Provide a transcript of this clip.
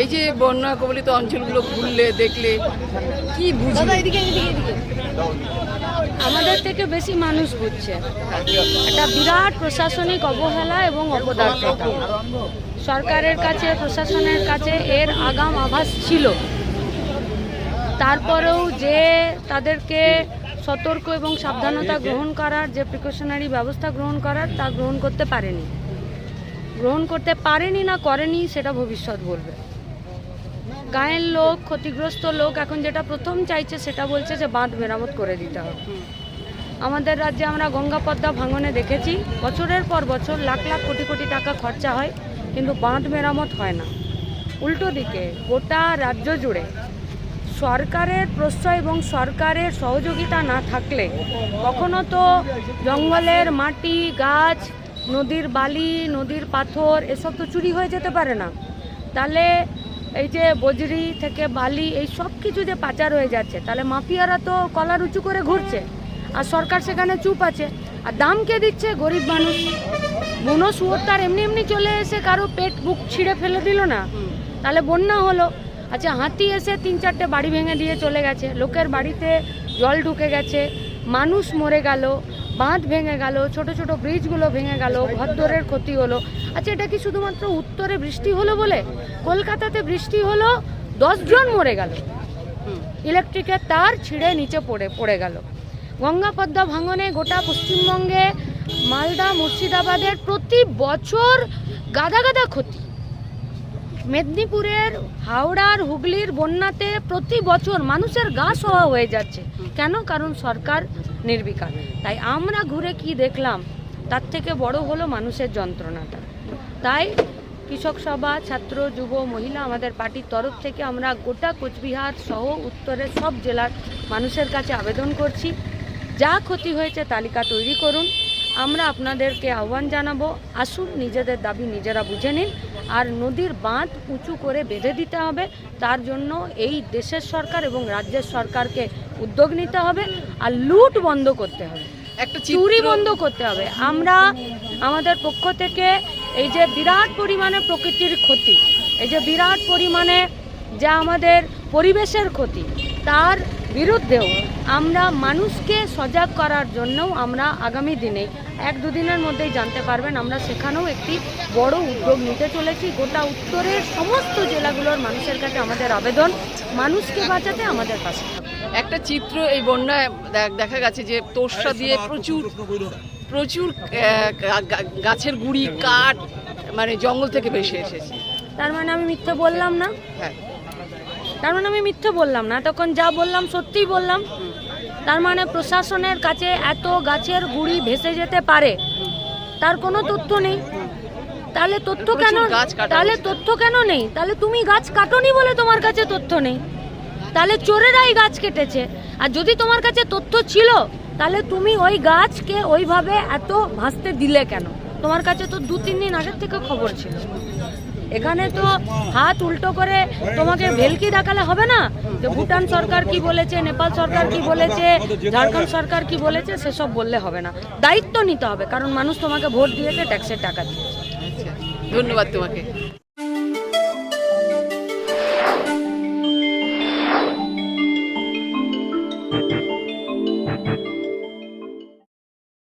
এই যে বন্যা কবলিত অঞ্চলগুলো ঘুরলে, দেখলে, কি বুঝলে আমাদের থেকে বেশি মানুষ বুঝছে একটা বিরাট প্রশাসনিক অবহেলা এবং অপদার্থতা। সরকারের কাছে, প্রশাসনের কাছে এর আগাম আভাস ছিল। তারপরেও যে তাদেরকে সতর্ক এবং সাবধানতা গ্রহণ করার, যে প্রিকশনারি ব্যবস্থা গ্রহণ করার, তা গ্রহণ করতে পারেনি। গ্রহণ করতে পারেনি না, করেনি, সেটা ভবিষ্যৎ বলবে। গায়ের লোক, ক্ষতিগ্রস্ত লোক এখন যেটা প্রথম চাইছে, সেটা বলছে যে বাঁধ মেরামত করে দিতে হবে। আমাদের রাজ্যে আমরা গঙ্গা পদ্মা ভাঙনে দেখেছি, বছরের পর বছর লাখ লাখ কোটি কোটি টাকা খরচা হয়, কিন্তু বাঁধ মেরামত হয় না। উল্টো দিকে, গোটা রাজ্য জুড়ে সরকারের প্রশ্রয় এবং সরকারের সহযোগিতা না থাকলে কখনো তো জঙ্গলের মাটি, গাছ নদীর বালি, নদীর পাথর, এসব তো চুরি হয়ে যেতে পারে না। তাহলে এই যে বজরি থেকে বালি, এই সব কিছু যে পাচার হয়ে যাচ্ছে, তাহলে মাফিয়ারা তো কলার উঁচু করে ঘুরছে, আর সরকার সেখানে চুপ আছে। আর দাম কে দিচ্ছে গরিব মানুষ? বুনো শুয়োর তার এমনি এমনি চলে এসে কারও পেট বুক ছিঁড়ে ফেলে দিল না? তাহলে বন্যা হলো। আচ্ছা হাতি এসে তিন চারটে বাড়ি ভেঙে দিয়ে চলে গেছে। লোকের বাড়িতে জল ঢুকে গেছে। মানুষ মরে গেল, বাঁধ ভেঙে গেল, ছোট ছোট ব্রিজগুলো ভেঙে গেল, ঘরদোরের ক্ষতি হলো। আচ্ছা এটা কি শুধুমাত্র উত্তরে বৃষ্টি হলো বলে? কলকাতাতে বৃষ্টি হলো, দশজন মরে গেল। ইলেকট্রিকের তার ছিঁড়ে নিচে পড়ে পড়ে গেল। গঙ্গা পদ্মা ভাঙনে গোটা পশ্চিমবঙ্গে মালদা মুর্শিদাবাদের প্রতি বছর গাদা গাদা ক্ষতি। মেদিনীপুরের হাওড়ার হুগলির বন্যাতে প্রতি বছর মানুষের গা সওয়া হয়ে যাচ্ছে। কেন? কারণ সরকার নির্বিকার। তাই আমরা ঘুরে কি দেখলাম? তার থেকে বড় হলো মানুষের যন্ত্রণাটা। তাই কৃষক সভা, ছাত্র, যুব, মহিলা আমাদের পার্টির তরফ থেকে আমরা গোটা কোচবিহার সহ উত্তরের সব জেলার মানুষের কাছে আবেদন করছি। যা ক্ষতি হয়েছে তালিকা তৈরি করুন। আমরা আপনাদেরকে আহ্বান জানাব আসুন নিজেদের দাবি নিজেরা বুঝে নিন আর নদীর বাঁধ উঁচু করে বেঁধে দিতে হবে তার জন্য এই দেশের সরকার এবং রাজ্যের সরকারকে উদ্যোগ নিতে হবে আর লুট বন্ধ করতে হবে। একটা চুরি বন্ধ করতে হবে। আমরা আমাদের পক্ষ থেকে এই যে বিরাট পরিমাণে প্রকৃতির ক্ষতি এই যে বিরাট পরিমাণে যা আমাদের পরিবেশের ক্ষতি তার বিরুদ্ধেও আমরা মানুষকে সজাগ করার জন্যও আমরা আগামী দিনে এক দুদিনের মধ্যেই জানতে পারবেন আমরা সেখানেও একটি বড় উদ্যোগ নিতে চলেছি। গোটা উত্তরের সমস্ত জেলাগুলোর মানুষের কাছে আমাদের আবেদন মানুষকে বাঁচাতে আমাদের পাশে থাকুন। একটা চিত্র এই বন্যায় দেখা গেছে যে তোষা দিয়ে প্রচুর প্রচুর গাছের গুড়ি কাঠ মানে জঙ্গল থেকে ভেসে এসেছে। তার মানে আমি মিথ্যে বললাম না? হ্যাঁ। তার মানে আমি মিথ্যে বললাম না তখন যা বললাম সত্যিই বললাম। তার মানে প্রশাসনের কাছে এত গাছের গুড়ি ভেসে যেতে পারে তার কোনো তথ্য নেই। তাহলে তথ্য কেন তাহলে তথ্য কেন নেই? তাহলে তুমি গাছ কাটোনি বলে তোমার কাছে তথ্য নেই। তাহলে চোরেরাই গাছ কেটেছে। আর যদি তোমার কাছে তথ্য ছিল তাহলে তুমি ওই গাছকে ওইভাবে এত ভাসতে দিলে কেন? তোমার কাছে তো দু তিন দিন আগের থেকে খবর ছিল। এখানে তো হাত উল্টো করে তোমাকে ভেলকি দেখালে হবে না? যে ভুটান সরকার কি বলেছে, নেপাল সরকার কি বলেছে, ঝাড়খণ্ড সরকার কি বলেছে, সেসব বললে হবে না। দায়িত্ব নিতে হবে, কারণ মানুষ তোমাকে ভোট দিয়েছে, ট্যাক্সের টাকা দিয়েছে। ধন্যবাদ তোমাকে।